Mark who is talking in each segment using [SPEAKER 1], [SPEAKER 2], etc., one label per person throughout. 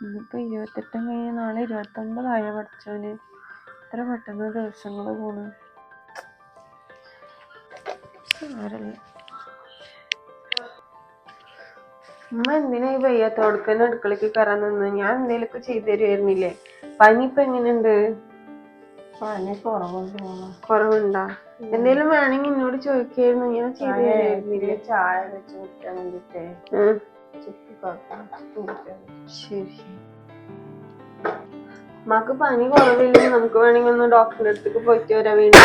[SPEAKER 1] ഇന്നിപ്പോ ഇരുപത്തെട്ടും കഴിഞ്ഞ് നാളെ ഇരുപത്തൊമ്പതായ പഠിച്ചവന്? ഇത്ര പെട്ടെന്ന് ദിവസങ്ങൾ പോണു? സാരല്ല ഉമ്മ എന്തിനാ ഈ വയ്യാത്തോടക്കന്നെ അടുക്കളക്ക് കയറാൻ നിന്ന്? ഞാൻ എന്തേലൊക്കെ ചെയ്തു തരുമായിരുന്നില്ലേ പനി ഇപ്പൊ എങ്ങനെയുണ്ട്?
[SPEAKER 2] പനി കുറവുണ്ട്
[SPEAKER 1] എന്തേലും വേണമെങ്കിൽ എന്നോട് ചോദിക്കായിരുന്നു. ഞാൻ ചെയ്തു തരുമായിരുന്നില്ലേ
[SPEAKER 2] ചായ വെച്ച് കുടിക്കാൻ വേണ്ടിട്ടേ.
[SPEAKER 1] പനി കുറവില്ലെങ്കിൽ നമുക്ക് വേണമെങ്കിൽ ഒന്ന് ഡോക്ടറിന്റെ അടുത്തേക്ക് പോയിട്ട് വരാൻ വേണ്ടി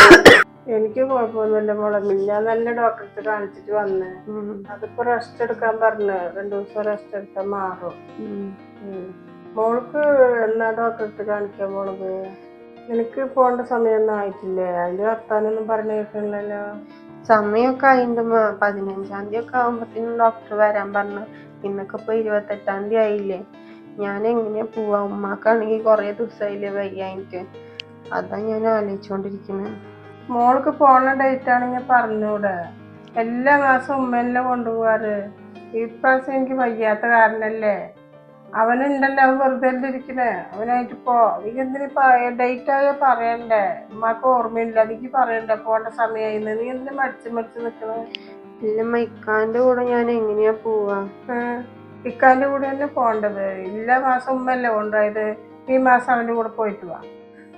[SPEAKER 2] എനിക്ക് കുഴപ്പമൊന്നുമില്ല മുളമ്പിൽ ഞാൻ നല്ല ഡോക്ടറെ കാണിച്ചിട്ട് വന്നേ അതിപ്പോ റെസ്റ്റ് എടുക്കാൻ പറഞ്ഞു രണ്ടു ദിവസം റെസ്റ്റ് എടുത്താൽ മാറും. മോൾക്ക് എന്നാ ഡോക്ടറെ കാണിക്കാൻ പോണത് എനിക്ക് പോകേണ്ട സമയമൊന്നും ആയിട്ടില്ലേ അതിന്റെ വർത്താനൊന്നും പറഞ്ഞു കേൾക്കണില്ലല്ലോ
[SPEAKER 1] സമയമൊക്കെ ആയിട്ടുണ്ട് പതിനഞ്ചാം തീയതി ഒക്കെ ആകുമ്പോഴത്തേനും ഡോക്ടർ വരാൻ പറഞ്ഞു ഇന്നൊക്കെ ഇപ്പൊ ഇരുപത്തെട്ടാം തീയതി ആയില്ലേ? ഞാൻ എങ്ങനെയാ പോവാ? ഉമ്മാക്കാണെങ്കിൽ കുറേ ദിവസമായില്ലേ വയ്യ എനിക്ക് അതാ ഞാൻ ആലോചിച്ചോണ്ടിരിക്കുന്നത്
[SPEAKER 2] മോൾക്ക് പോണ ഡേറ്റ് ആണെങ്കിൽ പറഞ്ഞൂടെ. എല്ലാ മാസവും ഉമ്മനെ കൊണ്ടുപോവാറ്. ഇപ്രാവശ്യം എനിക്ക് വയ്യാത്ത കാരണല്ലേ? അവനുണ്ടല്ലോ അവൻ വെറുതെ ഇരിക്കണേ അവനായിട്ട് പോ. നീ എന്തിനു ഡേറ്റ് ആയ പറയണ്ടേ? ഉമ്മാക്ക് ഓർമ്മയില്ല. നീക്ക് പറയണ്ടേ? പോണ്ട സമയമായിന്ന് നീ എന്തിനു മടിച്ച് മടിച്ച് നിക്കണേ?
[SPEAKER 1] ഇല്ല മൈക്കാന്റെ കൂടെ ഞാൻ എങ്ങനെയാ പോവാ?
[SPEAKER 2] ഇക്കാന്റെ കൂടെ തന്നെ പോണ്ടത് എല്ലാ മാസം മുമ്പല്ലേ കൊണ്ടുപോയത് ഈ മാസം അവന്റെ കൂടെ പോയിട്ട് വാ.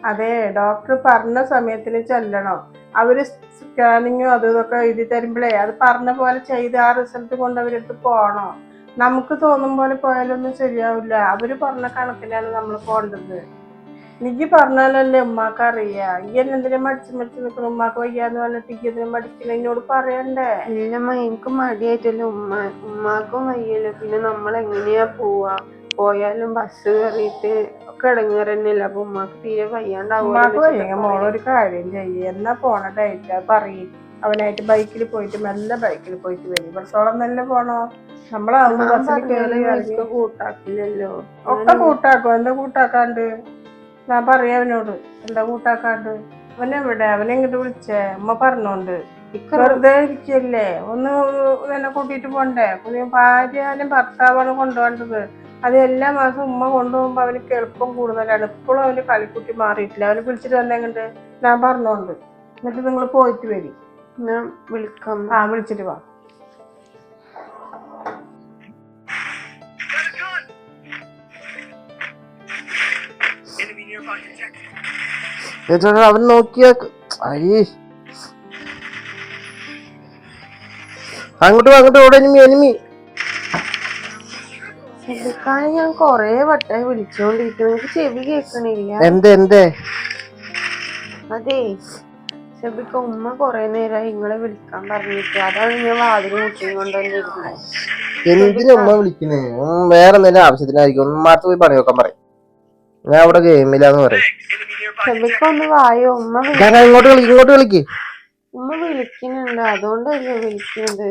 [SPEAKER 2] അതെ ഡോക്ടർ പറഞ്ഞ സമയത്തിന് ചെല്ലണം. അവർ സ്കാനിങ്ങും അതും ഇതൊക്കെ എഴുതി തരുമ്പോഴേ അത് പറഞ്ഞ പോലെ ചെയ്ത് ആ റിസൾട്ട് കൊണ്ട് അവരെടുത്ത് പോകണം. നമുക്ക് തോന്നും പോലെ പോയാലൊന്നും ശരിയാവില്ല. അവർ പറഞ്ഞ കണക്കിനാണ് നമ്മൾ പോണ്ടത് നിക്ക് പറഞ്ഞാലല്ലേ ഉമ്മാക്ക് അറിയാ ഈ എന്തിനാ മടിച്ച് മടിച്ച് നിൽക്കണം ഉമ്മാക്ക് വയ്യാന്ന് പറഞ്ഞിട്ട് ഈ എന്തിനാ മടിക്കണ? എന്നോട് പറയണ്ടേ?
[SPEAKER 1] ഇല്ലമ്മ എനിക്ക് മടിയായിട്ടല്ലോ ഉമ്മ ഉമ്മാക്കും വയ്യല്ലോ. പിന്നെ നമ്മൾ എങ്ങനെയാ പോവാ? പോയാലും ബസ് കയറിയിട്ട് ഒക്കെ ഇടങ്ങേറ് തന്നെയല്ലേ അപ്പൊ ഉമ്മാക്ക് തീരെ
[SPEAKER 2] ഉമ്മാക്ക് വയ്യെങ്കിൽ
[SPEAKER 1] വയ്യാണ്ടാവും
[SPEAKER 2] മോളൊരു കാര്യം ചെയ്യ. എന്നാ പോണ ഡേറ്റ് പറയും. അവനായിട്ട് ബൈക്കിൽ പോയിട്ട് നല്ല ബൈക്കിൽ പോയിട്ട് വരും. ബസ്സോളം നല്ല പോണോ? നമ്മളാവുമ്പോ ബസ്സിൽ കയറി ഇറങ്ങി.
[SPEAKER 1] കൂട്ടാക്കില്ലല്ലോ.
[SPEAKER 2] ഒക്കെ കൂട്ടാക്കോ? എന്താ കൂട്ടാക്കാണ്ട്? ഞാൻ പറയാം അവനോട് എന്താ കൂട്ടാക്കാണ്ട് അവനെവിടെ അവനെ ഇങ്ങോട്ട് വിളിച്ചേ. അമ്മ പറഞ്ഞോണ്ട് വെറുതെ ഇരിക്കല്ലേ? ഒന്ന് എന്നെ കൂട്ടിയിട്ട് പോണ്ടേ? പുതിയ ഭാര്യനും ഭർത്താവാണ് കൊണ്ടുപോകേണ്ടത്. അത് എല്ലാ മാസവും ഉമ്മ കൊണ്ടുപോകുമ്പോ അവനക്ക് എളുപ്പം കൂടുതലാണ്. ഇപ്പോഴും അവന് കളിക്കുട്ടി മാറിയിട്ടില്ല. അവന് വിളിച്ചിട്ട് വന്നെങ്ങണ്ട് ഞാൻ പറഞ്ഞോണ്ട്. എന്നിട്ട് നിങ്ങൾ പോയിട്ട് വരും.
[SPEAKER 1] ഞാൻ വിളിക്കാം.
[SPEAKER 2] ആ വിളിച്ചിട്ട് വാ.
[SPEAKER 3] ചേട്ടാ അവൻ നോക്കിയ അരി അങ്ങോട്ട് വാ, അങ്ങോട്ട് ഓടെ എനിമി എനിമി
[SPEAKER 1] ശ്രദ്ധിക്കാൻ ഞാൻ കൊറേ വട്ടായി വിളിച്ചോണ്ടിരിക്കുന്നു. എനിക്ക് ചെവി കേൾക്കണില്ല.
[SPEAKER 3] എന്തേ എന്തേ?
[SPEAKER 1] അതെ ഷബിക്ക ഉമ്മ കൊറേ നേരമായി ഇങ്ങളെ വിളിക്കാൻ പറഞ്ഞിട്ട്. അതാണ് ഞാൻ വാതിൽ മുട്ടിയും കൊണ്ടുവന്നിരുന്നത്
[SPEAKER 3] എന്തിനാ ഉമ്മ വിളിക്കുന്നേ വേറെ എന്തെങ്കിലും ആവശ്യത്തിനായിരിക്കും. ഉമ്മാർത്ത് പോയി പണി നോക്കാൻ പറയും. ഞാൻ അവിടെ ഗെയിമിലാന്ന് പറയും.
[SPEAKER 1] വായോ ഉമ്മ വിളി-
[SPEAKER 3] ഞാൻ ഇങ്ങോട്ട് കളിക്ക് ഇങ്ങോട്ട് വിളിക്ക്
[SPEAKER 1] ഉമ്മ വിളിക്കുന്നുണ്ട് അതുകൊണ്ടല്ലേ വിളിക്കുന്നത്.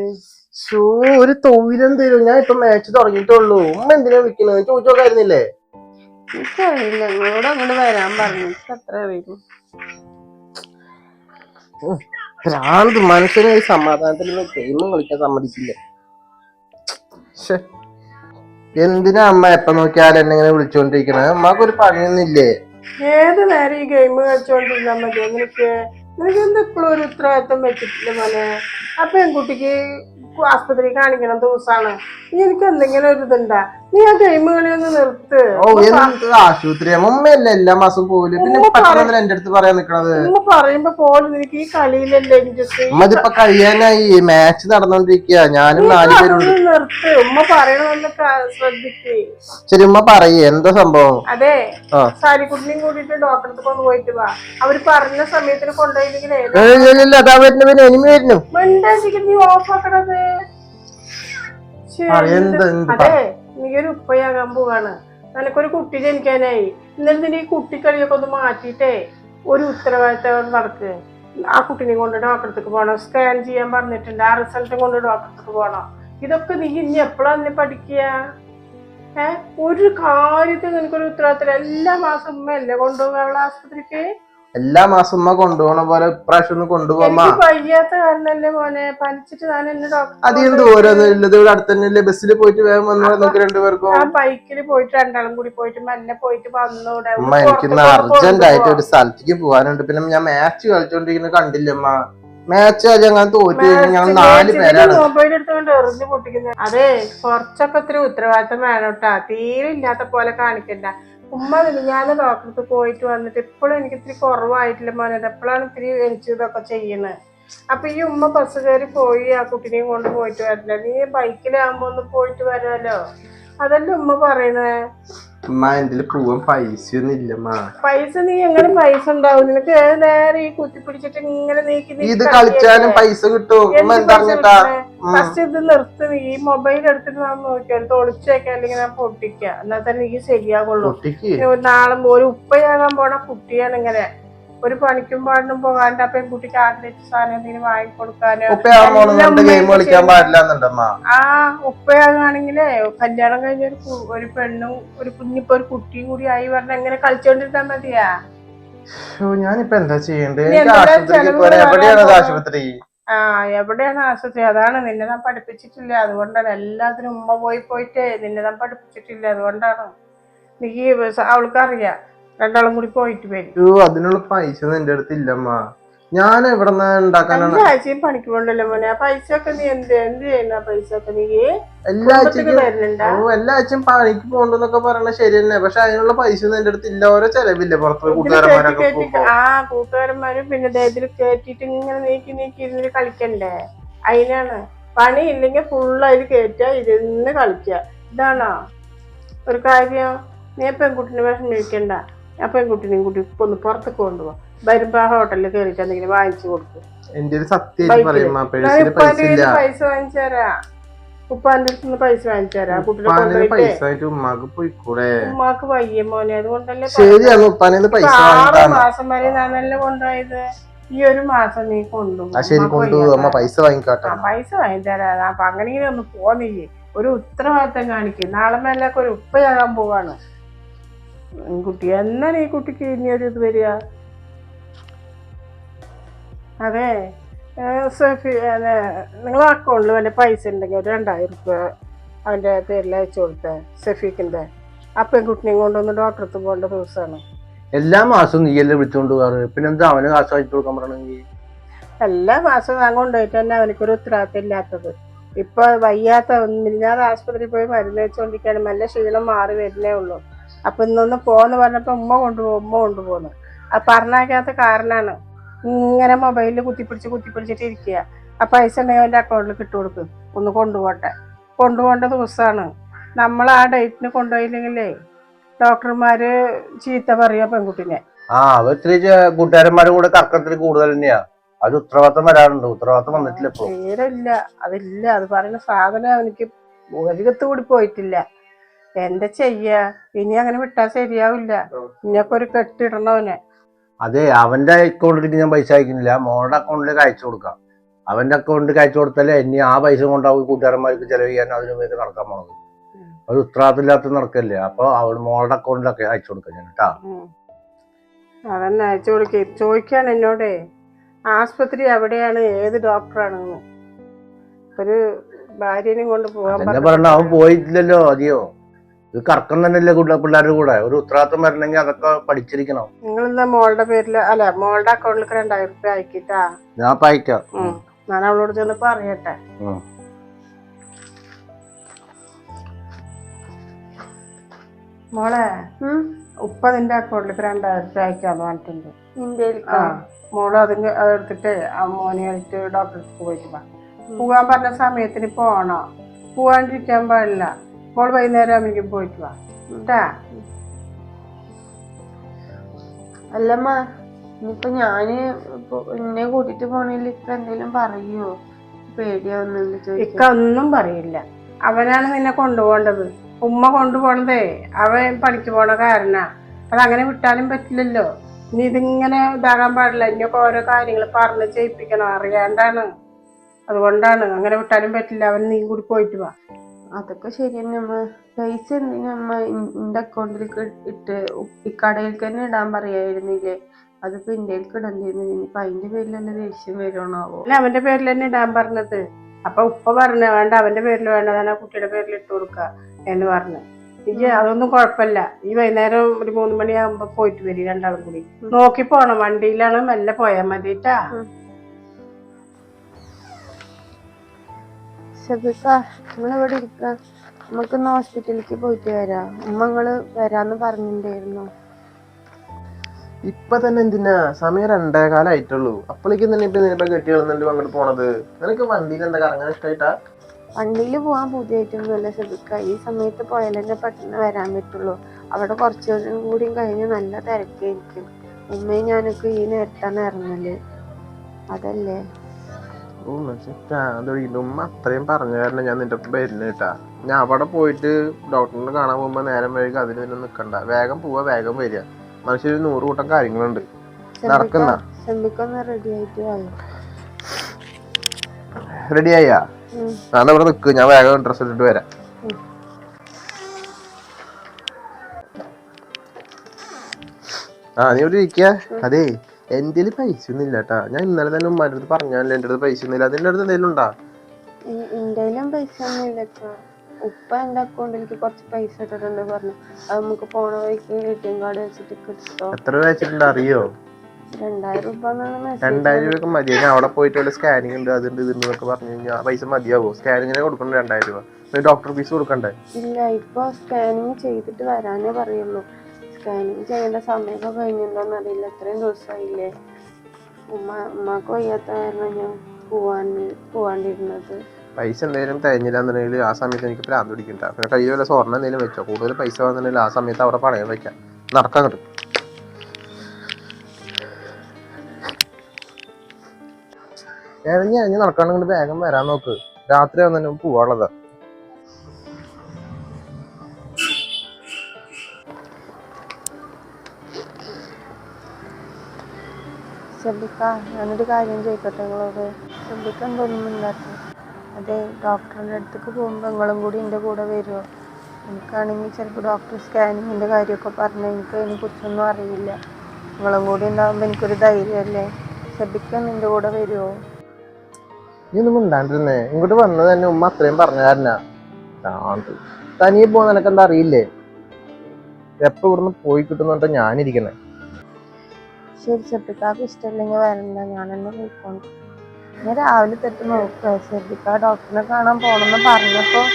[SPEAKER 3] ഷോ ഒരു തൊഴിലും തരും ഞാൻ ഇപ്പൊ മാച്ച് തുടങ്ങിയിട്ടുള്ളൂ. ഉമ്മ എന്തിനാ വിളിക്കുന്നത്? ചോദിച്ചു നോക്കായിരുന്നില്ലേ
[SPEAKER 1] എനിക്കറിയില്ല നിങ്ങളോട് അങ്ങോട്ട് വരാൻ പറഞ്ഞു. എനിക്ക് അത്ര അറിയില്ല
[SPEAKER 3] ഭ്രാന്ത് മനുഷ്യനെ ഈ സമാധാനത്തിൽ ഗെയിമും കളിക്കാൻ സമ്മതിക്കില്ല ശ്ശെ. എന്തിനാ അമ്മ എപ്പ നോക്കിയാലും എന്നെ ഇങ്ങനെ വിളിച്ചോണ്ടിരിക്കണേ? പണിയൊന്നും ഇല്ലേ
[SPEAKER 2] ഏത് നേരം ഈ ഗെയിം കളിച്ചോണ്ടിരുന്നാ മതി? നിനക്ക് നിനക്ക് എന്തെപ്പോഴും ഒരു ഉത്തരവാദിത്വം വെച്ചിട്ടില്ല മോനെ? ആ പെൺകുട്ടിക്ക് ആസ്പത്രി കാണിക്കണം ദിവസമാണ് എനിക്ക് എന്തെങ്കിലും ഒരു ഇതുണ്ടാ? നീ ആ ഗെയിം നിർത്ത്.
[SPEAKER 3] ഓ എന്ത് എല്ലാ മാസം പോവില്ല പിന്നെ എന്റെ അടുത്ത് പറയാൻ നിക്കണത്?
[SPEAKER 2] ഉമ്മ പറയുമ്പോ പോലും നിനക്ക് ഈ കളിയിലല്ലേ ഇൻട്രസ്റ്റ്
[SPEAKER 3] ഉമ്മ ഇതിപ്പോ കഴിയാനായി. മാച്ച് നടന്നോണ്ടിരിക്കുക ഞാനും നാല് പേരുണ്ട്
[SPEAKER 2] നിർത്ത്. ഉമ്മ പറയണമെന്ന് ശ്രദ്ധിക്ക്.
[SPEAKER 3] ശരി ഉമ്മ പറയേ. എന്താ സംഭവം?
[SPEAKER 2] അതെ.
[SPEAKER 3] ആ.
[SPEAKER 2] സാരിക്കുട്ടിനെയും കൂട്ടിട്ട് ഡോക്ടർക്ക് കൊണ്ട് പോയിട്ട് വാ. അവർ പറഞ്ഞ സമയത്തിന് കൊണ്ടുപോയില്ലെങ്കിലേ
[SPEAKER 3] ഏയ് ഇല്ല, ഇല്ല, അതാ വരുന്നു പിന്നെ എനിമി വരുന്നു.
[SPEAKER 2] മിണ്ടാതിരിക്ക്, നീ ഓഫ് ആക്കണത്. ശ്ശേ,
[SPEAKER 3] എന്ത്, എന്ത് പറ.
[SPEAKER 2] അതെ. ഒരു ഉപ്പയാകാൻ പോവാണ്. നിനക്കൊരു കുട്ടി ജനിക്കാനായി. ഇന്നലെ നീ ഈ കുട്ടിക്കളിയൊക്കെ ഒന്ന് മാറ്റിയിട്ടേ. ഒരു ഉത്തരവാദിത്തം നടക്ക്. ആ കുട്ടീനെ കൊണ്ട് ഡോക്ടർക്ക് പോകണം സ്കാൻ ചെയ്യാൻ പറഞ്ഞിട്ടുണ്ട്. ആ റിസൾട്ട് കൊണ്ട് ഡോക്ടർക്ക് പോകണം ഇതൊക്കെ നീ ഇനി എപ്പോഴാണ് നീ പഠിക്കുക? ഏ? ഒരു കാര്യത്തിൽ നിനക്കൊരു ഉത്തരവാദിത്തം എല്ലാ മാസം ഉമ്മയല്ലേ കൊണ്ടുപോകുക അവളെ ആസ്പത്രിക്ക്
[SPEAKER 3] എല്ലാ മാസം ഉമ്മ കൊണ്ടുപോണ പോലെ ഇപ്രാവശ്യം ഒന്ന്
[SPEAKER 2] കൊണ്ടുപോകാൻ വയ്യാത്ത കാരണല്ലേ മോനെ? പനിച്ചിട്ട് ഞാൻ എന്നെ ഡോക്ടർ
[SPEAKER 3] അധികം ഇവിടെ അടുത്ത് തന്നെയല്ലേ ബസ്സിൽ പോയിട്ട് വേഗം വന്നു നമുക്ക് രണ്ടുപേർക്കും.
[SPEAKER 2] ആ ബൈക്കിൽ പോയിട്ട് രണ്ടാളും കൂടി പോയിട്ട് മെല്ലെ പോയിട്ട് വന്നൂടെ
[SPEAKER 3] അമ്മ എനിക്കിന്ന് അർജന്റ് ആയിട്ട് ഒരു സ്ഥലത്തേക്ക് പോകാനുണ്ട്. പിന്നെ ഞാൻ മാച്ച് കളിച്ചോണ്ടിരിക്കുന്നത് കണ്ടില്ല അമ്മ മാച്ച് കളി അങ്ങനെ തോറ്റു ഞങ്ങൾ നാല് പേരാണ്.
[SPEAKER 2] മൊബൈൽ എടുത്തുകൊണ്ട് എറിഞ്ഞു പൊട്ടിക്കുന്നത്. അതെ കുറച്ചൊക്കെ ഇത്തിരി ഉത്തരവാദിത്തം വേണം കേട്ടാ. തീരെ ഇല്ലാത്ത പോലെ കാണിക്കണ്ട. ഉമ്മ ഞാൻ ഡോക്ടർക്ക് പോയിട്ട് വന്നിട്ട് ഇപ്പോഴും എനിക്ക് ഇത്തിരി കുറവായിട്ടില്ല മോനെ. എപ്പോഴാണ് ഇത്തിരി എനിക്ക് ഇതൊക്കെ ചെയ്യണത് അപ്പൊ ഈ ഉമ്മ ബസ് കയറി പോയി ആ കുട്ടിനെയും കൊണ്ട് പോയിട്ട് വരില്ല നീ ബൈക്കിലാകുമ്പോ ഒന്ന് പോയിട്ട് വരാലോ? അതല്ലേ ഉമ്മ പറയണേ.
[SPEAKER 3] അമ്മ എന്റെ പോവാൻ പൈസ
[SPEAKER 2] പൈസ നീ എങ്ങനെ പൈസ ഉണ്ടാവും? നിനക്ക് നേരെ നേരം ഈ കുത്തി പിടിച്ചിട്ട് ഇങ്ങനെ നീക്കി
[SPEAKER 3] ഇത് കളിച്ചാലും പൈസ കിട്ടും.
[SPEAKER 2] ഫസ്റ്റ് ഇത് നിർത്തി. ഈ മൊബൈൽ എടുത്തിട്ട് നാം നോക്കിയാൽ ഒളിച്ചു വെക്കാം അല്ലെങ്കിൽ ഞാൻ പൊട്ടിക്കുക എന്നാൽ തന്നെ എനിക്ക് ശരിയാകുള്ളൂ ഒരു നാളെ ഒരു ഉപ്പയാകാൻ പോണ കുട്ടിയാണ് ഇങ്ങനെ. ഒരു പണിക്കും പാടിനും പോകാണ്ട് അപ്പൊ കുട്ടിക്ക് ആഗ്രഹിച്ച സാധനം എന്തെങ്കിലും വാങ്ങിക്കൊടുക്കാനോ ആ ഉപ്പയാകാണെങ്കിലേ കല്യാണം കഴിഞ്ഞ ഒരു ഒരു പെണ്ണും ഒരു കുഞ്ഞിപ്പോ ഒരു കുട്ടിയും കൂടി ആയി പറഞ്ഞ എങ്ങനെ കളിച്ചോണ്ടിരുന്നാ മതിയാ?
[SPEAKER 3] ഞാനിപ്പോ എന്താ ചെയ്യണ്ടേ? പോരാ. എവിടെയാണ് ആശുപത്രി?
[SPEAKER 2] ആ എവിടെയാണ് ആശുപത്രി അതാണ് നിന്നെ ഞാൻ പഠിപ്പിച്ചിട്ടില്ല? അതുകൊണ്ടാണ് എല്ലാത്തിനും ഉമ്മ പോയി പോയിട്ട് നിന്നെ ഞാൻ പഠിപ്പിച്ചിട്ടില്ല? അതുകൊണ്ടാണ്. നീ അവൾക്കറിയാം. രണ്ടാളും കൂടി പോയിട്ട് വരും.
[SPEAKER 3] അതിനുള്ള പൈസ ഒന്നും അടുത്തില്ലമ്മ ഞാൻ ഇവിടെ ഉണ്ടാക്കാനാണ്
[SPEAKER 2] എല്ലാ ആഴ്ചയും പണിക്ക് പോകണ്ടല്ലോ മോനെ. ആ പൈസ ഒക്കെ നീ എന്ത് എന്ത് ചെയ്യുന്ന പൈസ ഒക്കെ നീ?
[SPEAKER 3] എല്ലാ ആഴ്ചക്കും എല്ലാ ആഴ്ചയും പണിക്ക് പോകണ്ടെന്നൊക്കെ പറയണ ശരി തന്നെ പക്ഷെ അതിനുള്ള പൈസ ഒന്നും എന്റെ അടുത്ത് ഇല്ല. ഓരോ ചെലവില്ലേ പുറത്ത് കൂട്ടുകാരന്മാരൊക്കെ
[SPEAKER 2] ആ കൂട്ടുകാരന്മാരും പിന്നെ ദേഹത്തിൽ കേറ്റിട്ട് ഇങ്ങനെ നീക്കി നീക്കി ഇരുന്നിട്ട് കളിക്കണ്ടേ? അതിനാണ് പണി ഇല്ലെങ്കിൽ ഫുള്ള് അതിൽ കയറ്റുക ഇരുന്ന് കളിക്കുക ഇതാണോ? ഒരു കാര്യം നീ പെൺകുട്ടിനെ വിഷമിക്കണ്ട. ആ പെൺകുട്ടിനെയും കൂട്ടി ഒന്ന് പുറത്തേക്ക് കൊണ്ടുപോകാം വരുമ്പോ ആ ഹോട്ടലിൽ കയറിയിട്ട് എന്തെങ്കിലും വാങ്ങിച്ചു കൊടുക്കും.
[SPEAKER 3] എന്റെ ഒരു സത്യം. പറയുമ്പോ
[SPEAKER 2] ഞാൻ
[SPEAKER 3] പേഴ്സിൽ പൈസ
[SPEAKER 2] ഉപ്പാന്റെ
[SPEAKER 3] ഇല്ല.
[SPEAKER 2] പൈസ വാങ്ങിച്ചു തരാം. ഉപ്പാന്റെ അടുത്ത് നിന്ന് പൈസ വാങ്ങിച്ചു തരാം. ആ കുട്ടിനെ
[SPEAKER 3] ഉപ്പാനെ
[SPEAKER 2] കൊണ്ടുപോയിട്ട്
[SPEAKER 3] പൈസ ആയിട്ട് ഉമ്മാക്ക് പോയിക്കൂടെ?
[SPEAKER 2] ഉമ്മാക്ക് വയ്യ മോനെ. അതുകൊണ്ടല്ലേ
[SPEAKER 3] ശരിയാണ് ഉപ്പാനെ പൈസ
[SPEAKER 2] ഇപ്പൊ ആറ്
[SPEAKER 3] വാങ്ങിട്ടാണ്
[SPEAKER 2] മാസം വരെ ഞാനല്ലേ കൊണ്ടുപോയത്? ഈ ഒരു മാസം നീ കൊണ്ടുപോകും
[SPEAKER 3] ആ ശരി കൊണ്ടുപോകും അമ്മ പൈസ വാങ്ങിക്കാട്ടെ.
[SPEAKER 2] ആ പൈസ വാങ്ങിത്തരാ അപ്പൊ അങ്ങനെ ഒന്ന് പോന്നില്ലേ? ഒരു ഉത്തരവാദിത്തം കാണിക്കും. നാളെ മേലൊക്കെ ഒരു ഉപ്പയാകാൻ പോവാണ്. കുട്ടി എന്നാണ് ഈ കുട്ടിക്ക് ഇനി ഒരു ഇത് വരിക? അതെ സഫി നിങ്ങളെ അക്കൗണ്ടിൽ വല്ല പൈസ ഉണ്ടെങ്കിൽ ഒരു രണ്ടായിരം റുപ്യ അവന്റെ പേരിൽ അയച്ചു കൊടുത്തെ സഫീഖിന്റെ അപ്പം കുട്ടിനെയും കൊണ്ടൊന്ന് ഡോക്ടറെ അടുത്ത് പോകേണ്ട ദിവസമാണ്
[SPEAKER 3] എല്ലാ മാസവും നീയല്ലേ വിളിച്ചുകൊണ്ട് പോകാറ്? പിന്നെ എന്താ അവന് കാശ് വാങ്ങിച്ചു കൊടുക്കാൻ പറയണമെങ്കിൽ
[SPEAKER 2] എല്ലാ മാസവും ഞാൻ കൊണ്ടുപോയിട്ട് തന്നെ അവനക്കൊരു ഉത്തരവാദിത്തം ഇല്ലാത്തത്. ഇപ്പൊ വയ്യാത്ത മിനിഞ്ഞാറ് ആശുപത്രിയിൽ പോയി മരുന്ന് വെച്ചുകൊണ്ടിരിക്കുകയാണ് നല്ല ക്ഷീണം മാറി വരുന്നേ ഉള്ളൂ. അപ്പൊ ഇന്നൊന്ന് പോന്ന് പറഞ്ഞപ്പോ ഉമ്മ കൊണ്ടുപോകും ഉമ്മ കൊണ്ടുപോകുന്നു അത് പറഞ്ഞയക്കാത്ത കാരണമാണ് ഇങ്ങനെ മൊബൈലിൽ കുത്തിപ്പിടിച്ച് കുത്തിപ്പിടിച്ചിട്ട് ഇരിക്കുക ആ പൈസ ഉണ്ടെങ്കിൽ അവന്റെ അക്കൗണ്ടിൽ കിട്ടു കൊടുക്കും. ഒന്ന് കൊണ്ടുപോട്ടെ. കൊണ്ടുപോകേണ്ട ദിവസമാണ് നമ്മൾ ആ ഡേറ്റിന് കൊണ്ടുപോയില്ലെങ്കിലേ ഡോക്ടർമാര് ചീത്ത പറയുക പെൺകുട്ടിനെ?
[SPEAKER 3] ആ അത് ഇത്തിരി കൂട്ടുകാരന്മാരും കൂടെ കർക്കത്തിൽ കൂടുതൽ തന്നെയാ. അത് ഉത്തരവാദിത്തം വരാറുണ്ട്. ഉത്തരവാദിത്തം വന്നിട്ടില്ല
[SPEAKER 2] തീരല്ല അതില്ല. അത് പറയുന്ന സാധനം എനിക്ക് ഭൂരികത്ത് കൂടി പോയിട്ടില്ല. എന്താ ചെയ്യാ? ഇനി അങ്ങനെ വിട്ടാ ശരിയാവില്ല. ഇനിയൊക്കെ ഒരു കെട്ടിടണവനെ
[SPEAKER 3] അതെ അവന്റെ അക്കൗണ്ടിലേക്ക് ഞാൻ പൈസ അയക്കുന്നില്ല. മോളുടെ അക്കൗണ്ടിലേക്ക് അയച്ചു കൊടുക്കാം. അവന്റെ അക്കൗണ്ടിലേക്ക് അയച്ചു കൊടുത്താലേ ഇനി ആ പൈസ കൊണ്ടാവും കൂട്ടുകാരന്മാർക്ക് ചെലവ് ചെയ്യാൻ അതിന് വേണ്ടി നടക്കാൻ പോണത്.
[SPEAKER 2] അത്
[SPEAKER 3] ഒരു ഉത്തരവാദിത്തമില്ലാത്ത നടക്കല്ലേ? അപ്പൊ അവൾ മോളുടെ അക്കൗണ്ടിലൊക്കെ അയച്ചു കൊടുക്കാം ഞാൻ കേട്ടാ.
[SPEAKER 2] അതന്നെ അയച്ചു കൊടുക്ക. ചോദിക്കാണ് എന്നോടേ. ആസ്പത്രി എവിടെയാണ് ഏത് ഡോക്ടറാണെന്ന് ഒരു ഭാര്യനെയും കൊണ്ട് പോകാൻ
[SPEAKER 3] പറഞ്ഞു പറഞ്ഞ അവൻ പോയിട്ടില്ലല്ലോ അതെയോ? ഇത് കറക്കം തന്നെയല്ലേ പിള്ളേരുടെ കൂടെ? ഒരു ഉത്തരവാദിത്തം വരണമെങ്കിൽ അതൊക്കെ പഠിച്ചിരിക്കണം.
[SPEAKER 2] നിങ്ങൾ എന്താ മോളുടെ പേരിൽ അല്ല മോളുടെ അക്കൗണ്ടിലേക്ക് രണ്ടായിരം റുപ്യ അയക്കിട്ടാ?
[SPEAKER 3] ഞാൻ അയക്കാം.
[SPEAKER 2] ഞാൻ അവളോട് ചെന്ന് പറയട്ടെ. മോളെ ഉപ്പ നിന്റെ അക്കൗണ്ടിലേക്ക് രണ്ടായിരം റുപ്യ അയക്കാന്ന് പറഞ്ഞിട്ടുണ്ട്.
[SPEAKER 1] നിന്റെ
[SPEAKER 2] ആ മോൾ അതിന് അതെടുത്തിട്ട് ആ മോനെയായിട്ട് ഡോക്ടറെ അടുത്ത് പോയിട്ട് പോവാൻ പോകാൻ പറഞ്ഞ സമയത്തിന് പോണോ. പോവാണ്ടിരിക്കാൻ പാടില്ല. മോൾ വൈകുന്നേരം ആകുമ്പോഴേക്കും പോയിട്ട് വാ. കേട്ടാ
[SPEAKER 1] അല്ലമ്മ ഇനിയിപ്പൊ ഞാൻ എന്നെ കൂട്ടിട്ട് പോണേൽ ഇപ്പൊ എന്തെങ്കിലും പറയോ? പേടിയാവുന്നുണ്ട്
[SPEAKER 2] ഇക്ക ഒന്നും പറയില്ല. അവനാണ് നിന്നെ കൊണ്ടുപോകേണ്ടത്. ഉമ്മ കൊണ്ടുപോണതേ അവൻ പണിക്ക് പോണ കാരണ. അത് അങ്ങനെ വിട്ടാലും പറ്റില്ലല്ലോ. ഇനി ഇതിങ്ങനെ ഇതാകാൻ പാടില്ല. ഇനിയൊക്കെ ഓരോ കാര്യങ്ങൾ പറഞ്ഞ് ചെയ്യിപ്പിക്കണം. അറിയാണ്ടാണ്. അതുകൊണ്ടാണ്. അങ്ങനെ വിട്ടാലും പറ്റില്ല. അവൻ നീ കൂടി പോയിട്ട് വാ.
[SPEAKER 1] അതൊക്കെ ശരി തന്നെ അമ്മ പൈസ എന്തിനാ അമ്മ ഇന്റെ അക്കൗണ്ടിലേക്ക് ഇട്ട് ഈ കടയിലേക്ക് തന്നെ ഇടാൻ പറയായിരുന്നില്ലേ? അതിപ്പോ ഇന്ത്യയിലേക്ക് ഇടണ്ടിരുന്നു ഇനിയിപ്പൊ അതിന്റെ പേരിൽ തന്നെ ദേഷ്യം വരുവാണാവോ?
[SPEAKER 4] അല്ല അവന്റെ പേരിൽ തന്നെ ഇടാൻ പറഞ്ഞത്. അപ്പൊ ഉപ്പ പറഞ്ഞു വേണ്ട അവന്റെ പേരിൽ വേണ്ട ആ കുട്ടിയുടെ പേരിൽ ഇട്ട് കൊടുക്ക എന്ന് പറഞ്ഞു. ഇജ്ജ് അതൊന്നും കുഴപ്പമില്ല. ഈ വൈകുന്നേരം ഒരു മൂന്ന് മണിയാകുമ്പോ പോയിട്ട് വരും രണ്ടാളും കൂടി. നോക്കി പോണം. വണ്ടിയിലാണ് മെല്ലെ പോയാ മതിട്ടാ
[SPEAKER 1] ഷബിക്ക നമ്മളിവിടെ ഇരിക്ക. നമുക്കൊന്ന് ഹോസ്പിറ്റലിലേക്ക് പോയിട്ട് വരാം. ഉമ്മ നിങ്ങൾ വരാന്ന് പറഞ്ഞിട്ടുണ്ടായിരുന്നു
[SPEAKER 3] ഇപ്പൊ തന്നെ എന്തിനാ? സമയം രണ്ടേ കാലായിട്ടുള്ളൂ. അപ്പോഴേക്കും തന്നെ ഇപ്പൊ നിന്റെ കെട്ടി കളന്നിട്ട് അങ്ങോട്ട് പോണത്? നിനക്ക് വണ്ടിയിൽ എന്താ കറങ്ങാൻ ഇഷ്ടായിട്ടാ?
[SPEAKER 1] വണ്ടിയിൽ പോകാൻ പുതിയായിട്ടൊന്നുമല്ല ശ്രദ്ധിക്ക ഈ സമയത്ത് പോയാൽ തന്നെ പെട്ടെന്ന് വരാൻ പറ്റുള്ളൂ. അവിടെ കുറച്ച് ദിവസം കൂടിയും കഴിഞ്ഞ് നല്ല തിരക്കായിരിക്കും. ഉമ്മയും ഞാനൊക്കെ ഈ നേരത്താണ് ഇറങ്ങൽ. അതല്ലേ?
[SPEAKER 3] ഉമ്മ അത്രയും പറഞ്ഞ കാരണം ഞാൻ നിന്റെ ഒപ്പം വരുന്നത് കേട്ടാ. ഞാൻ അവിടെ പോയിട്ട് ഡോക്ടറിനെ കാണാൻ പോകുമ്പോ നേരം വൈകി അതിന് തന്നെ നിക്കണ്ട. വേഗം പോവാ വേഗം വരിക. മനുഷ്യർ നൂറ് കൂട്ടം കാര്യങ്ങളുണ്ട്. നടക്കുന്ന.
[SPEAKER 1] റെഡി
[SPEAKER 3] ആയാ ഞാൻ അവിടെ നിക്ക്. ഞാൻ വേഗം ഡ്രസ് ഇട്ടിട്ട് വരാം. ആ നീ ഇവിടെ ഇരിക്കേ അതെ എന്റെ പൈസ ഒന്നും ഇല്ല കേട്ടാ ഞാൻ ഇന്നലെ തന്നെ ഉമ്മാന്റെ അടുത്ത് പറഞ്ഞാലേ എന്റെ അടുത്ത് പൈസ ഒന്നും ഇല്ല അതിന്റെ അടുത്ത് എന്തെങ്കിലും ഉണ്ടാ?
[SPEAKER 1] എന്തെങ്കിലും പൈസ ഒന്നും ഇല്ല ഇപ്പൊ. ഉപ്പ എന്റെ അക്കൗണ്ടിലേക്ക് കുറച്ച് പൈസ ഇട്ടിട്ടുണ്ട് പറഞ്ഞു. അത് നമുക്ക് പോണ വഴിക്ക് എ ടി എം കാർഡ് വെച്ചിട്ട് കിട്ടോ
[SPEAKER 3] എത്ര വെച്ചിട്ടുണ്ട് അറിയോ?
[SPEAKER 1] രണ്ടായിരം രൂപ
[SPEAKER 3] രണ്ടായിരം രൂപ മതി. ഞാൻ അവിടെ പോയിട്ട് സ്കാനിങ് ഉണ്ട് അതുണ്ട് ഇതുണ്ട് എന്നൊക്കെ പറഞ്ഞു കഴിഞ്ഞാൽ പൈസ മതിയാവോ? സ്കാനിങ്ങിനെ കൊടുക്കണം രണ്ടായിരം രൂപ? ഡോക്ടർ ഫീസ് കൊടുക്കണ്ടേ?
[SPEAKER 1] ഇല്ല ഇപ്പൊ സ്കാനിങ് ചെയ്തിട്ട് വരാനേ പറയുള്ളൂ. സ്കാനിങ് ചെയ്യേണ്ട സമയമൊക്കെ കഴിഞ്ഞിട്ടുണ്ടോന്ന് അറിയില്ല. ഇത്രയും ദിവസമായില്ലേ. ഉമ്മ ഉമ്മക്ക് വയ്യാത്ത കാരണം ഞാൻ പോവാൻ പോവാണ്ടിരുന്നത്.
[SPEAKER 3] പൈസ എന്തെങ്കിലും തികഞ്ഞില്ല എന്നുണ്ടെങ്കിൽ ആ സമയത്ത് എനിക്ക് പ്രാന്ത് പിടിക്കണ്ട. പിന്നെ കയ്യിൽ വല്ല സ്വർണം എന്തെങ്കിലും വെച്ചോ. കൂടുതൽ പൈസ വന്നിട്ടുണ്ടെങ്കിൽ ആ സമയത്ത് അവിടെ പണയം വെക്കാം. നടക്കാൻ കിട്ടും ഇറങ്ങി ഇറങ്ങി നടക്കാണെങ്കിൽ വേഗം വരാൻ നോക്ക്. രാത്രി വന്നു പോവാനുള്ളതാ.
[SPEAKER 1] ശ്രദ്ധിക്ക ഞാനൊരു കാര്യം ചോദിക്കട്ടെ നിങ്ങളോട്? ശ്രദ്ധിക്ക എന്തൊന്നും ഇല്ലാത്ത അതെ ഡോക്ടറിന്റെ അടുത്തേക്ക് പോകുമ്പോൾ നിങ്ങളും കൂടി എന്റെ കൂടെ വരുമോ എനിക്കാണെങ്കിൽ ചിലപ്പോൾ ഡോക്ടർ സ്കാനിങ്ങിന്റെ കാര്യമൊക്കെ പറഞ്ഞ് എനിക്ക് അതിനെക്കുറിച്ചൊന്നും അറിയില്ല. നിങ്ങളും കൂടി ഉണ്ടാകുമ്പോൾ എനിക്കൊരു ധൈര്യമല്ലേ? ശ്രദ്ധിക്കാൻ നിന്റെ കൂടെ വരുമോ
[SPEAKER 3] നീ ഒന്നും ഇങ്ങോട്ട് വന്നത് തന്നെ ഉമ്മ അത്രയും പറഞ്ഞ കാരനാ ഭ്രാന്ത്. തനിയെ പോകുന്ന നിനക്കെന്താ അറിയില്ലേ? എപ്പോ ഇവിടുന്ന് പോയി കിട്ടുന്നുണ്ടോ ഞാനിരിക്കണേ
[SPEAKER 1] ശരി ശ്രദ്ധിക്കാക്ക് ഇഷ്ടമില്ലെങ്കിൽ വരണ്ട ഞാനെന്നെ പോയിക്കോണ്ട് ഞാൻ രാവിലെ തെറ്റ് നോക്കുക ശ്രദ്ധിക്ക ഡോക്ടറിനെ കാണാൻ പോകണമെന്ന് പറഞ്ഞപ്പോൾ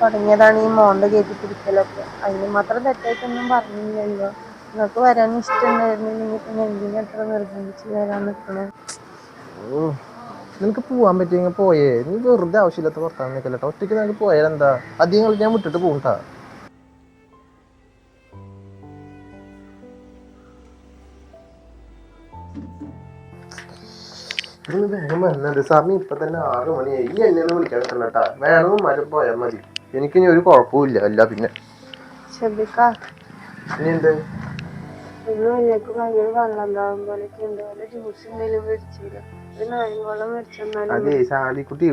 [SPEAKER 1] തുടങ്ങിയതാണ് ഈ മോണ്ട കയറ്റി പിടിക്കലൊക്കെ അതിന് മാത്രം തെറ്റായിട്ടൊന്നും പറഞ്ഞില്ലല്ലോ. നിങ്ങൾക്ക് വരാൻ ഇഷ്ടമുണ്ടായിരുന്നില്ലെങ്കിൽ പിന്നെ എന്തിനാ എത്ര നിർബന്ധിച്ച് വരാൻ നിൽക്കണേ
[SPEAKER 3] നിനക്ക് പോവാൻ പറ്റിയെങ്കിൽ പോയേ. നീ വെറുതെ ആവശ്യമില്ലാത്ത പുറത്താൻ നിൽക്കല്ലോ ഒറ്റയ്ക്ക് നിനക്ക് പോയാലെന്താ? അധികം ഞാൻ വിട്ടിട്ട് പോകണ്ടാ ഇന്ന് വേഗം വന്നത് സമയം ഇപ്പൊ തന്നെ ആറ് മണിയായി ഈ എന്നെ ഒന്ന് വിളിക്കാൻ കേട്ടാ. വേണമെങ്കിൽ മരം പോയാൽ മതി. എനിക്ക് ഇനി ഒരു കുഴപ്പമില്ല അല്ല പിന്നെ. ഇനി എന്ത് അതെ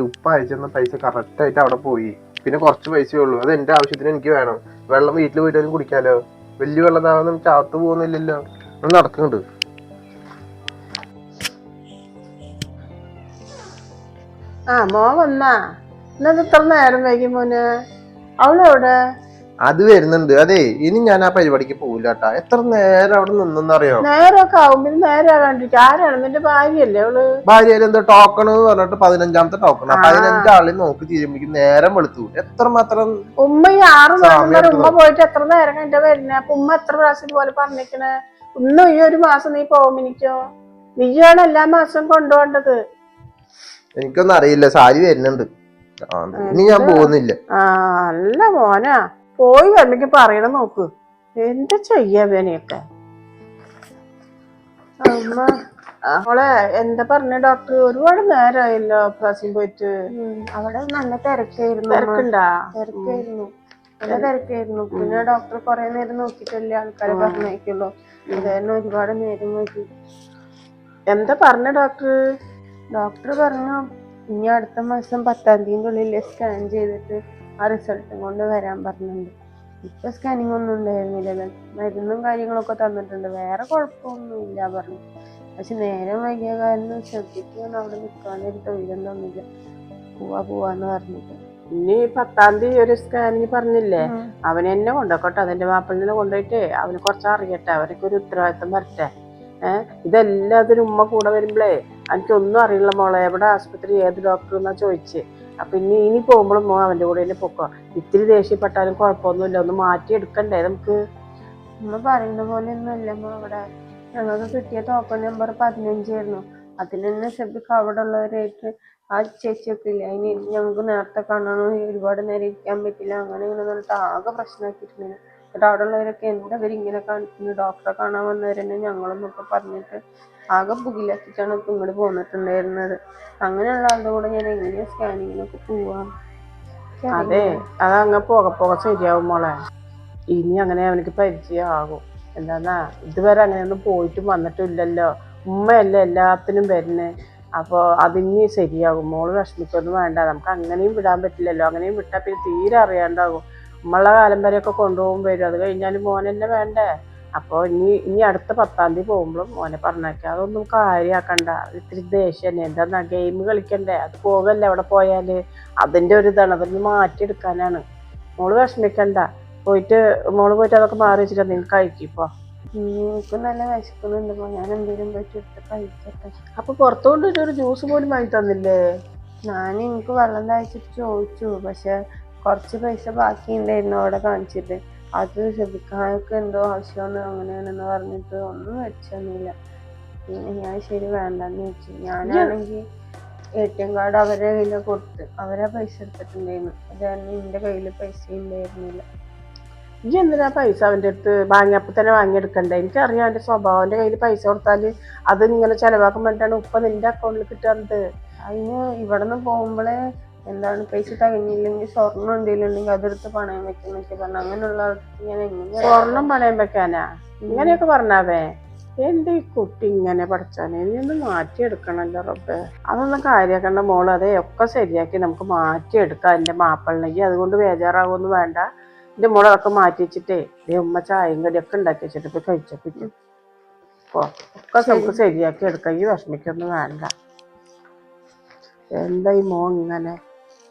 [SPEAKER 3] ഉപ്പ അയച്ചെന്ന പൈസ കറക്റ്റ് ആയിട്ട് അവിടെ പോയി. പിന്നെ കുറച്ച് പൈസയേ ഉള്ളൂ. അത് എന്റെ ആവശ്യത്തിന് എനിക്ക് വേണം. വെള്ളം വീട്ടിൽ പോയിട്ട് കുടിക്കാലോ. വലിയ വെള്ളം താവുന്ന ചാത്തു പോകുന്നില്ലല്ലോ. നടക്കുന്നുണ്ട്.
[SPEAKER 4] ആ മോ വന്നാ എന്നത് ഇത്ര നേരം വൈകി മോനെ? അവളെവിടെ?
[SPEAKER 3] അത് വരുന്നുണ്ട്. അതെ ഇനി ഞാൻ ആ പരിപാടിക്ക് പോവില്ലാട്ടാ. എത്ര നേരം അവിടെ നിന്നെന്നറിയോ?
[SPEAKER 4] നേരമൊക്കെ ആവുമ്പോ നേരം കണ്ടിട്ട് ആരാണ്? നിന്റെ ഭാര്യയല്ലേ അവൾ?
[SPEAKER 3] ഭാര്യ എന്തോ ടോക്കൺ എന്ന് പറഞ്ഞിട്ട് പതിനഞ്ചാമത്തെ ടോക്കൺ പതിനഞ്ച് ആളിൽ നോക്കി തീരുമ്പോഴേക്കും നേരം വെളുത്തു. എത്ര മാത്രം
[SPEAKER 4] ഉമ്മ ഈ ആറ് മാസം ഉമ്മ പോയിട്ട് എത്ര നേരം കണ്ട വരുന്നേ? അപ്പൊ ഉമ്മ എത്ര പ്രാവശ്യം ഇതുപോലെ പറഞ്ഞിരിക്കണേ? ഇന്നും ഈ ഒരു മാസം നീ പോകുമിനിക്കോ നീയാണ് എല്ലാ മാസവും കൊണ്ടുപോകേണ്ടത്.
[SPEAKER 3] എനിക്കൊന്നും അറിയില്ല സാരി വരുന്നുണ്ട്. ഇനി ഞാൻ പോകുന്നില്ല.
[SPEAKER 4] ആ നല്ല മോനാ. പോയി വരണമെങ്കിൽ പറയണ നോക്ക്. എന്താ ചെയ്യാ വേനയൊക്കെ
[SPEAKER 1] അമ്മ
[SPEAKER 4] അവളെ എന്താ പറഞ്ഞ ഡോക്ടർ? ഒരുപാട് നേരമായല്ലോ പ്രാവശ്യം പോയിട്ട്.
[SPEAKER 1] അവിടെ നല്ല തിരക്കായിരുന്നു.
[SPEAKER 4] തിരക്കുണ്ടാ?
[SPEAKER 1] തിരക്കായിരുന്നു. നല്ല തിരക്കായിരുന്നു. പിന്നെ ഡോക്ടർ കൊറേ നേരം നോക്കിയിട്ടല്ലേ ആൾക്കാരെ പറഞ്ഞേക്കുള്ളൂ അതായിരുന്നു ഒരുപാട് നേരം നോക്കി.
[SPEAKER 4] എന്താ പറഞ്ഞ ഡോക്ടർ?
[SPEAKER 1] ഡോക്ടർ പറഞ്ഞു ഇനി അടുത്ത മാസം പത്താം തീയതിന്റെ ഉള്ളിൽ സ്കാൻ ചെയ്തിട്ട് ആ റിസൾട്ടും കൊണ്ട് വരാൻ പറഞ്ഞിട്ടുണ്ട്. ഇപ്പൊ സ്കാനിങ് ഒന്നും ഉണ്ടായിരുന്നില്ലല്ലോ മരുന്നും കാര്യങ്ങളൊക്കെ തന്നിട്ടുണ്ട്. വേറെ കുഴപ്പമൊന്നും ഇല്ല പറഞ്ഞു. പക്ഷെ നേരം വൈകിയ കാരണം ശ്രദ്ധിക്കാൻ അവിടെ നിൽക്കാനൊരു തൊഴിലും തന്നില്ല. പോവാ പോവാന്ന് പറഞ്ഞിട്ട്.
[SPEAKER 4] ഇനി പത്താം തീയതി ഒരു സ്കാനിങ് പറഞ്ഞില്ലേ? അവൻ എന്നെ അതെന്റെ അതിന്റെ മാപ്പിളിനെ കൊണ്ടുപോയിട്ട് അവന് കുറച്ച് അറിയട്ടെ അവർക്ക് ഒരു ഉത്തരവാദിത്തം വരട്ടെ. ഏഹ് ഇതെല്ലാത്തിനും ഉമ്മ കൂടെ വരുമ്പളേ എനിക്കൊന്നും അറിയില്ല മോളെ. എവിടെ ആശുപത്രി ഏത് ഡോക്ടർ എന്നാ ചോദിച്ച് അപ്പൊ ഇനി ഇനി പോകുമ്പോഴും മോ അവന്റെ കൂടെ തന്നെ പൊക്കോ. ഇത്തിരി ദേഷ്യപ്പെട്ടാലും കുഴപ്പമൊന്നുമില്ല. ഒന്ന് മാറ്റി എടുക്കണ്ടേ നമുക്ക്?
[SPEAKER 1] ഉമ്മ പറയുന്ന പോലെ ഒന്നുമില്ല ഇവിടെ. ഞങ്ങൾക്ക് കിട്ടിയ ടോക്കൺ നമ്പർ പതിനഞ്ചായിരുന്നു. അതിൽ തന്നെ ഷെബിക്ക് അവിടെ ഉള്ളവരായിട്ട് ആ ചേച്ചിയൊക്കെ ഇല്ല? അതിന് ഞങ്ങൾക്ക് നേരത്തെ കാണണോ ഒരുപാട് നേരം ഇരിക്കാൻ പറ്റില്ല. അങ്ങനെ ഇങ്ങനെ പറഞ്ഞിട്ട് ആകെ പ്രശ്നമാക്കിയിട്ടുണ്ടായിരുന്നു എന്നിട്ട് അവിടെ ഉള്ളവരൊക്കെ എന്താ ഇവർ ഇങ്ങനെ കാണിക്കുന്നത് ഡോക്ടറെ കാണാൻ വന്നവരെന്നെ ഞങ്ങളെന്നൊക്കെ പറഞ്ഞിട്ട് ആകെ പുകിലാക്കിയിട്ടാണ് ഇപ്പം ഇങ്ങോട്ട് പോന്നിട്ടുണ്ടായിരുന്നത്. അങ്ങനെയുള്ള ആളുടെ കൂടെ ഞാൻ എങ്ങനെയാ സ്കാനിങ്ങിനൊക്കെ പോവാ?
[SPEAKER 4] അതെ അതങ്ങ് പോക പോക ശരിയാവും മോളെ. ഇനി അങ്ങനെ അവനക്ക് പരിചയമാകും. എന്താന്നാ ഇതുവരെ അങ്ങനെയൊന്നും പോയിട്ടും വന്നിട്ടില്ലല്ലോ. ഉമ്മയല്ലേ എല്ലാത്തിനും വരുന്നേ. അപ്പോൾ അതിനി ശരിയാകും. മോൾ വിഷമിക്കൊന്നും വേണ്ട. നമുക്ക് അങ്ങനെയും വിടാൻ പറ്റില്ലല്ലോ. അങ്ങനെയും വിട്ടാൽ പിന്നെ തീരെ അറിയാണ്ടാകും. ഉമ്മയുള്ള കാലം വരെയൊക്കെ കൊണ്ടുപോകും വരും. അത് കഴിഞ്ഞാൽ മോനെന്നെ വേണ്ടേ? അപ്പോൾ ഇനി ഇനി അടുത്ത പത്താം തീയതി പോകുമ്പോഴും മോനെ പറഞ്ഞേക്കാം. അതൊന്നും കാര്യമാക്കണ്ട ഇത്തിരി ദേഷ്യം തന്നെ എന്താ ഗെയിം കളിക്കണ്ടേ? അത് പോകല്ലേ അവിടെ പോയാൽ അതിന്റെ ഒരു ഇതാണ്. അതൊന്ന് മാറ്റിയെടുക്കാനാണ്. മോൾ വിഷമിക്കണ്ട. പോയിട്ട് മോൾ പോയിട്ട് അതൊക്കെ മാറി വെച്ചിട്ട് നിങ്ങൾ
[SPEAKER 1] കഴിക്കിപ്പോ നല്ല വിശക്കുന്നുണ്ട് ഞാൻ എന്തെങ്കിലും പോയിട്ട് എടുത്ത് കഴിക്കട്ടെ.
[SPEAKER 4] അപ്പൊ പുറത്തുകൊണ്ട് ഒരു ജ്യൂസ് പോലും വാങ്ങി തന്നില്ലേ?
[SPEAKER 1] ഞാൻ എനിക്ക് വെള്ളം തയ്ച്ചിട്ട് ചോദിച്ചു. പക്ഷെ കുറച്ച് പൈസ ബാക്കി ഉണ്ടായിരുന്നു അവിടെ കാണിച്ചിട്ട്. അത് ഷെബിക്കാനൊക്കെ എന്തോ ആവശ്യമാണ് അങ്ങനെയാണെന്ന് പറഞ്ഞിട്ട് ഒന്നും വെച്ചൊന്നുമില്ല. പിന്നെ ഞാൻ ശരി വേണ്ടെന്ന് വെച്ചു. ഞാനാണെങ്കിൽ എ ടി എം കാർഡ് അവരുടെ കയ്യിൽ കൊടുത്ത് അവരാ പൈസ എടുത്തിട്ടുണ്ടായിരുന്നു. അത് കാരണം എന്റെ കയ്യിൽ പൈസ ഉണ്ടായിരുന്നില്ല.
[SPEAKER 4] ഇനി എന്തിനാ പൈസ അവന്റെ അടുത്ത് വാങ്ങിയപ്പോൾ തന്നെ വാങ്ങിയെടുക്കണ്ടേ? എനിക്കറിയാം അവന്റെ സ്വഭാവം. അവന്റെ കയ്യിൽ പൈസ കൊടുത്താൽ അത് ഇങ്ങനെ ചിലവാക്കാൻ വേണ്ടിയിട്ടാണ് ഉപ്പ നിന്റെ അക്കൗണ്ടിൽ കിട്ടുന്നത്
[SPEAKER 1] അതിന് ഇവിടെ നിന്ന് പോകുമ്പോഴേ എന്താണ് പൈസ തികഞ്ഞില്ലെങ്കിൽ സ്വർണം എന്തെങ്കിലും ഉണ്ടെങ്കിൽ അതെടുത്ത് പണയം വെക്കുന്നൊക്കെ പറഞ്ഞു അങ്ങനെയുള്ള ഞാൻ എങ്ങനെ
[SPEAKER 4] സ്വർണം പണയം വെക്കാനാ? ഇങ്ങനെയൊക്കെ പറഞ്ഞാവേ? എന്റെ ഈ കുട്ടി ഇങ്ങനെ പഠിച്ചാനെ? ഇനി ഒന്ന് മാറ്റിയെടുക്കണല്ലോ റബ്ബേ. അതൊന്നും കാര്യാക്കണ്ട മോൾ. അതെ ഒക്കെ ശരിയാക്കി നമുക്ക് മാറ്റിയെടുക്കാം. എന്റെ മാപ്പിളിനെങ്കിൽ അതുകൊണ്ട് ബേജാറാവൊന്നും വേണ്ട. എന്റെ മോൾ അതൊക്കെ മാറ്റി വെച്ചിട്ടേ. ദേ ഉമ്മ ചായയും കടിയൊക്കെ ഉണ്ടാക്കി വെച്ചിട്ട് ഇപ്പൊ കഴിച്ചപ്പിക്കും ഒക്കെ നമുക്ക് ശരിയാക്കി എടുക്കാം. ഈ വിഷമിക്കൊന്നും വേണ്ട. എന്താ ഈ മോൻ ഇങ്ങനെ?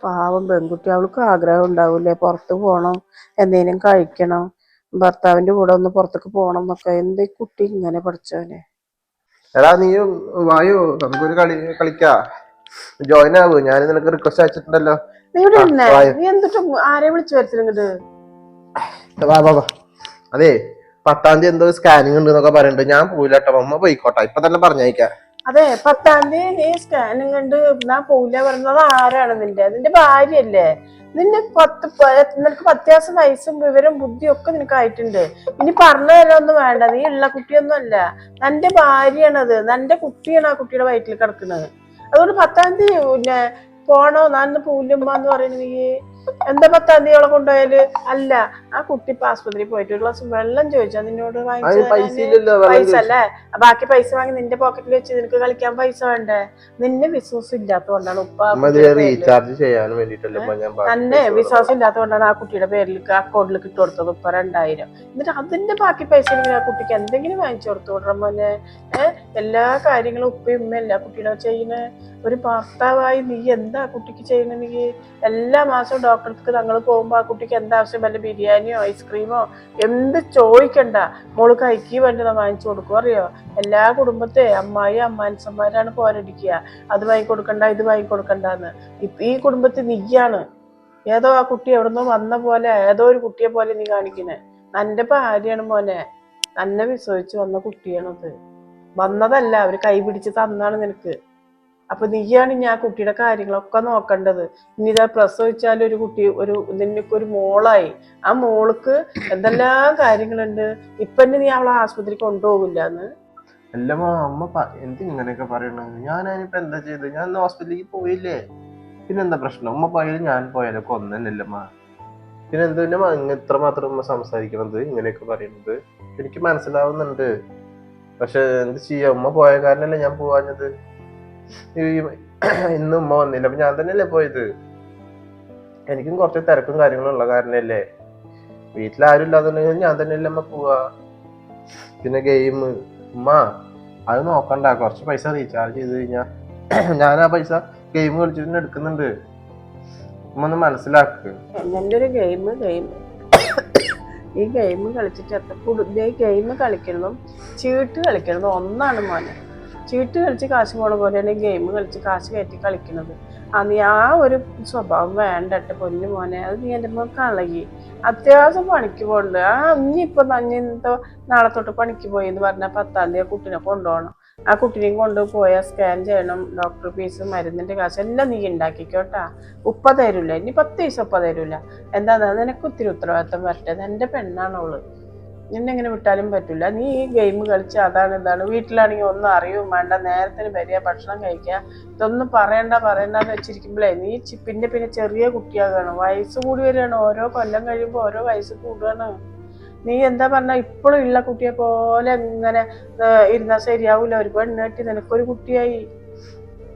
[SPEAKER 4] പാവം പെൺകുട്ടി അവൾക്ക് ആഗ്രഹം ഉണ്ടാവില്ലേ പുറത്ത് പോകണം എന്തെങ്കിലും കഴിക്കണം ഭർത്താവിന്റെ കൂടെ ഒന്ന് പുറത്തേക്ക് പോകണം എന്നൊക്കെ. എന്ത് കുട്ടി ഇങ്ങനെ പഠിച്ചവനെ?
[SPEAKER 3] എടാ നീ വായു? നമുക്കൊരു കളി കളിക്കാ. ജോയിൻ ആവൂ. ഞാൻ നിനക്ക് റിക്വസ്റ്റ് അയച്ചിട്ടുണ്ടല്ലോ.
[SPEAKER 4] നീ ഇവിടെ ഇരുന്നേ?
[SPEAKER 3] വായോ.
[SPEAKER 4] നീ എന്തിട്ട് ആരെ വിളിച്ചു വരുത്തിട്ട്
[SPEAKER 3] വാ വാ വാ. അതെ പത്താം തീയതി എന്തോ സ്കാനിങ് ഉണ്ട് എന്നൊക്കെ പറയുന്നുണ്ട് ഞാൻ പോയില്ല കേട്ടോ അമ്മ പോയിക്കോട്ടെ. ഇപ്പൊ തന്നെ പറഞ്ഞയക്കാം.
[SPEAKER 4] അതെ പത്താം തീയതി നീ സ്കാനും കണ്ട് ഞാൻ പോവില്ല പറഞ്ഞത് ആരാണ് നിന്റെ? നിന്റെ ഭാര്യയല്ലേ? നിന്റെ പത്ത് നിനക്ക് പത്യാസം വയസ്സും വിവരം ബുദ്ധിയും ഒക്കെ നിനക്ക് ആയിട്ടുണ്ട്. ഇനി പറഞ്ഞു തരാനൊന്നും വേണ്ട. നീ ഉള്ള കുട്ടിയൊന്നും അല്ല. നിന്റെ ഭാര്യയാണത്. നിന്റെ കുട്ടിയാണ് ആ കുട്ടിയുടെ വയറ്റിൽ കിടക്കുന്നത്. അതുകൊണ്ട് പത്താം തീയതി പിന്നെ പോണോ? നാന്ന് പൂല്യമ്മ എന്ന് പറയുന്നത് നീ. എന്താ പത്താം തീയതി അവളെ കൊണ്ടുപോയാൽ? അല്ല ആ കുട്ടി ഇപ്പൊ ആസ്പത്രിയിൽ പോയിട്ട് ഒരു ഗ്ലാസ് വെള്ളം ചോദിച്ചാ നിന്നോട് വാങ്ങിച്ചു
[SPEAKER 3] അതിന് പൈസ
[SPEAKER 4] തരാന്
[SPEAKER 3] വെള്ളം
[SPEAKER 4] പൈസ അല്ലേ? ബാക്കി പൈസ വാങ്ങി നിന്റെ പോക്കറ്റിൽ വെച്ച് നിനക്ക് കളിക്കാൻ പൈസ വേണ്ടേ? നിന്നെ വിശ്വാസം ഇല്ലാത്തതുകൊണ്ടാണ് ഉപ്പ ആ
[SPEAKER 3] അമ്മ ഇത്
[SPEAKER 4] കുട്ടിയുടെ പേരിൽ
[SPEAKER 3] റീചാർജ് ചെയ്യാൻ വേണ്ടിട്ടല്ലേ അമ്മ ഞാൻ
[SPEAKER 4] തന്നെ
[SPEAKER 3] പൈസ
[SPEAKER 4] വിശ്വാസം ഇല്ലാത്തതുകൊണ്ടാണ് ആ കുട്ടിയുടെ പേരിൽ അക്കൗണ്ടിൽ കിട്ടു കൊടുത്തത് ഉപ്പ രണ്ടായിരം. എന്നിട്ട് അതിന്റെ ബാക്കി പൈസ ആ കുട്ടിക്ക് എന്തെങ്കിലും വാങ്ങിച്ചു കൊടുത്തു വിടണം മോനെ. ഏഹ് എല്ലാ കാര്യങ്ങളും ഉപ്പയും ഉമ്മയല്ല കുട്ടിയുടെ ചെയ്യുന്ന? ഒരു ഭർത്താവായി നീ എന്താ ആ കുട്ടിക്ക് ചെയ്യുന്നത് നീ? എല്ലാ മാസവും ഡോക്ടർക്ക് തങ്ങൾ പോകുമ്പോൾ ആ കുട്ടിക്ക് എന്താ ആവശ്യം വല്ല ബിരിയാണിയോ ഐസ്ക്രീമോ എന്ത് ചോദിക്കണ്ട. മോൾ കൈക്ക് വേണ്ടത് വാങ്ങിച്ചു കൊടുക്കും അറിയോ? എല്ലാ കുടുംബത്തെ അമ്മായി അമ്മാൻസന്മാരാണ് പോരടിക്കുക. അത് വാങ്ങി കൊടുക്കണ്ട ഇത് വാങ്ങി കൊടുക്കണ്ടെന്ന്. ഇപ്പൊ ഈ കുടുംബത്തിൽ നീയാണ്. ഏതോ ആ കുട്ടി എവിടുന്നോ വന്ന പോലെ ഏതോ ഒരു കുട്ടിയെ പോലെ നീ കാണിക്കണേ നന്റെ ഭാര്യയാണ് മോനെ. നന്നെ വിശ്വസിച്ച് വന്ന കുട്ടിയാണത്. വന്നതല്ല അവർ കൈ പിടിച്ച് തന്നാണ് നിനക്ക്. അപ്പൊ നീയാണ് ആ കുട്ടിയുടെ കാര്യങ്ങളൊക്കെ നോക്കേണ്ടത്. ഇനി ഇതാ പ്രസവിച്ചാൽ ഒരു കുട്ടി ഒരു നിനക്ക് ഒരു മോളായി. ആ മോൾക്ക് എന്തെല്ലാം കാര്യങ്ങളുണ്ട്? ഇപ്പൊ നീ അവളെ ആശുപത്രി കൊണ്ടുപോകില്ല എന്ന്
[SPEAKER 3] അല്ലമ്മ അമ്മ എന്ത് പറയണത് ഞാൻ അതിനിപ്പോ എന്താ ചെയ്തത് ഞാൻ ഹോസ്പിറ്റലിലേക്ക് പോയില്ലേ? പിന്നെന്താ പ്രശ്നം? ഉമ്മ പോയാലും ഞാൻ പോയാലൊക്കെ ഒന്നല്ലമ്മ പിന്നെ എന്ത് പിന്നെ അങ്ങ് ഇത്ര മാത്രം ഉമ്മ സംസാരിക്കണത് ഇങ്ങനെയൊക്കെ പറയണത് എനിക്ക് മനസ്സിലാവുന്നുണ്ട്. പക്ഷെ എന്ത് ചെയ്യാ? ഉമ്മ പോയ കാരണല്ലേ ഞാൻ പോവാഞ്ഞത്. ഇന്ന് ഉമ്മ വന്നില്ല. അപ്പൊ ഞാൻ തന്നെയല്ലേ പോയത്? എനിക്കും കുറച്ച് തിരക്കും കാര്യങ്ങളും ഉള്ള കാരണല്ലേ? വീട്ടിൽ ആരും ഇല്ലാതുണ്ടെങ്കിൽ ഞാൻ തന്നെയല്ലേ അമ്മ പോവാ? പിന്നെ ഗെയിം ഉമ്മ അത് നോക്കണ്ട. കുറച്ച് പൈസ റീചാർജ് ചെയ്ത് കഴിഞ്ഞാ ഞാൻ ആ പൈസ ഗെയിം കളിച്ചിട്ട് എടുക്കുന്നുണ്ട്. ഉമ്മ ഒന്ന് മനസ്സിലാക്ക്.
[SPEAKER 4] ഒരു ഗെയിം ഗെയിം ഈ ഗെയിം കളിച്ചിട്ട് എത്ര കൂടുതൽ ഗെയിം കളിക്കുന്നതും ചീട്ട് കളിക്കുന്നതും ഒന്നാണ് മോനെ. ചീട്ട് കളിച്ച് കാശ് പോണ പോലെയാണ് ഗെയിം കളിച്ച് കാശ് കയറ്റി കളിക്കുന്നത് നീ ആ ഒരു സ്വഭാവം വേണ്ടട്ടെ പൊന്നു മോനെ അത് നീ എന്റെ മോൻ കളകി അത്യാവശ്യം പണിക്ക് പോകണ്ട് ആ ഇനിയിപ്പോൾ നഞ്ഞ നാളെ തൊട്ട് പണിക്ക് പോയി എന്ന് പറഞ്ഞാൽ പത്താം തീയതി കുട്ടീനെ കൊണ്ടുപോകണം. ആ കുട്ടീനെയും കൊണ്ട് പോയാൽ സ്കാൻ ചെയ്യണം. ഡോക്ടർ ഫീസ് മരുന്നിന്റെ കാശ് എല്ലാം നീ ഉണ്ടാക്കിക്കോട്ടാ ഉപ്പ തരൂല. ഇനി പത്ത് ദിവസം ഉപ്പ തരൂല. എന്താ നിനക്ക് ഒത്തിരി ഉത്തരവാദിത്തം വരട്ടെ. അത് എന്റെ പെണ്ണാണ് അവൾ. നിന്നെ ഇങ്ങനെ വിട്ടാലും പറ്റില്ല നീ ഈ ഗെയിം കളിച്ച് അതാണ് ഇതാണ്. വീട്ടിലാണെങ്കിൽ ഒന്നും അറിയും വേണ്ട. നേരത്തിന് വരിക ഭക്ഷണം കഴിക്കുക. ഇതൊന്നും പറയണ്ട പറയണ്ടെന്ന് വെച്ചിരിക്കുമ്പോഴേ നീ പിന്നെ പിന്നെ ചെറിയ കുട്ടിയാകാണ്. വയസ്സ് കൂടി വരികയാണ്. ഓരോ കൊല്ലം കഴിയുമ്പോൾ ഓരോ വയസ്സ് കൂടുകയാണ് നീ എന്താ പറഞ്ഞ ഇപ്പോഴും ഉള്ള കുട്ടിയെ പോലെ ഇങ്ങനെ ഇരുന്നാൽ ശരിയാവില്ല ഒരു പെണ്ണെട്ടി നിനക്കൊരു കുട്ടിയായി.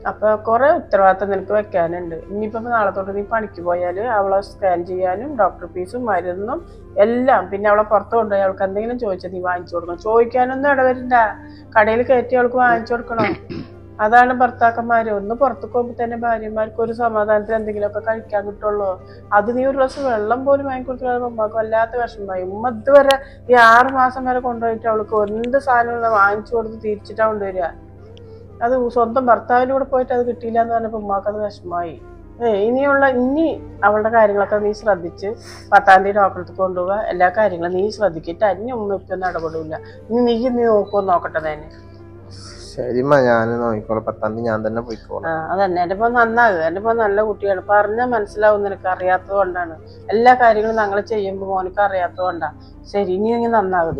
[SPEAKER 4] അപ്പൊ കുറേ ഉത്തരവാദിത്തം നിനക്ക് വെക്കാനുണ്ട്. ഇനിയിപ്പോ നാളെ തൊട്ട് നീ പണിക്ക് പോയാൽ അവളെ സ്കാൻ ചെയ്യാനും ഡോക്ടർ ഫീസും മരുന്നും എല്ലാം പിന്നെ അവളെ പുറത്ത് കൊണ്ടുപോയി അവൾക്ക് എന്തെങ്കിലും ചോദിച്ചാൽ നീ വാങ്ങിച്ചു കൊടുക്കണം. ചോദിക്കാനൊന്നും ഇടവരില്ല. കടയിൽ കയറ്റി അവൾക്ക് വാങ്ങിച്ചു കൊടുക്കണം. അതാണ് ഭർത്താക്കന്മാര്. ഒന്ന് പുറത്ത് പോകുമ്പോൾ തന്നെ ഭാര്യമാർക്ക് ഒരു സമാധാനത്തിൽ എന്തെങ്കിലുമൊക്കെ കഴിക്കാൻ കിട്ടുള്ളൂ. അത് നീ ഒരു ഗ്ലാസ് വെള്ളം പോലും വാങ്ങിക്കൊടുക്കാതെ ഉമ്മക്ക് വല്ലാത്ത വിഷമമായി. ഉമ്മ ഇതുവരെ ഈ ആറ് മാസം വരെ കൊണ്ടുപോയിട്ട് അവൾക്ക് എന്ത് സാധനം വാങ്ങിച്ചു കൊടുത്ത് തിരിച്ചിട്ടാ കൊണ്ടുവരിക. അത് സ്വന്തം ഭർത്താവിന്റെ കൂടെ പോയിട്ട് അത് കിട്ടിയില്ല എന്ന് പറഞ്ഞപ്പോൾ ഉമ്മാക്ക് അത് വിഷമമായി ഏഹ് ഇനിയുള്ള ഇനി അവളുടെ കാര്യങ്ങളൊക്കെ നീ ശ്രദ്ധിച്ച് പത്താം തീയതി ഡോക്ടർക്ക് കൊണ്ടുപോവുക. എല്ലാ കാര്യങ്ങളും നീ ശ്രദ്ധിക്കിട്ട് അന്യ ഉമ്മ ഇപ്പം ഒന്നും ഇടപെടില്ല ഇനി നീ നീ നോക്കുമോ നോക്കട്ടെ തന്നെ.
[SPEAKER 3] ശരിമ്മ ഞാൻ നോക്കിക്കോളാം. പത്താം തീയതി ഞാൻ തന്നെ പോയിക്കോളാം.
[SPEAKER 4] അതന്നെ. എന്റെ ഇപ്പോൾ നന്നാകുക എന്റെ ഇപ്പോൾ നല്ല കുട്ടിയാണ്. പറഞ്ഞാൽ മനസ്സിലാവും നിനക്ക്. അറിയാത്തത് കൊണ്ടാണ്. എല്ലാ കാര്യങ്ങളും ഞങ്ങൾ ചെയ്യുമ്പോൾ മോനക്ക് അറിയാത്തത് കൊണ്ടാണ് ശരി ഇനി നീ നന്നാകുക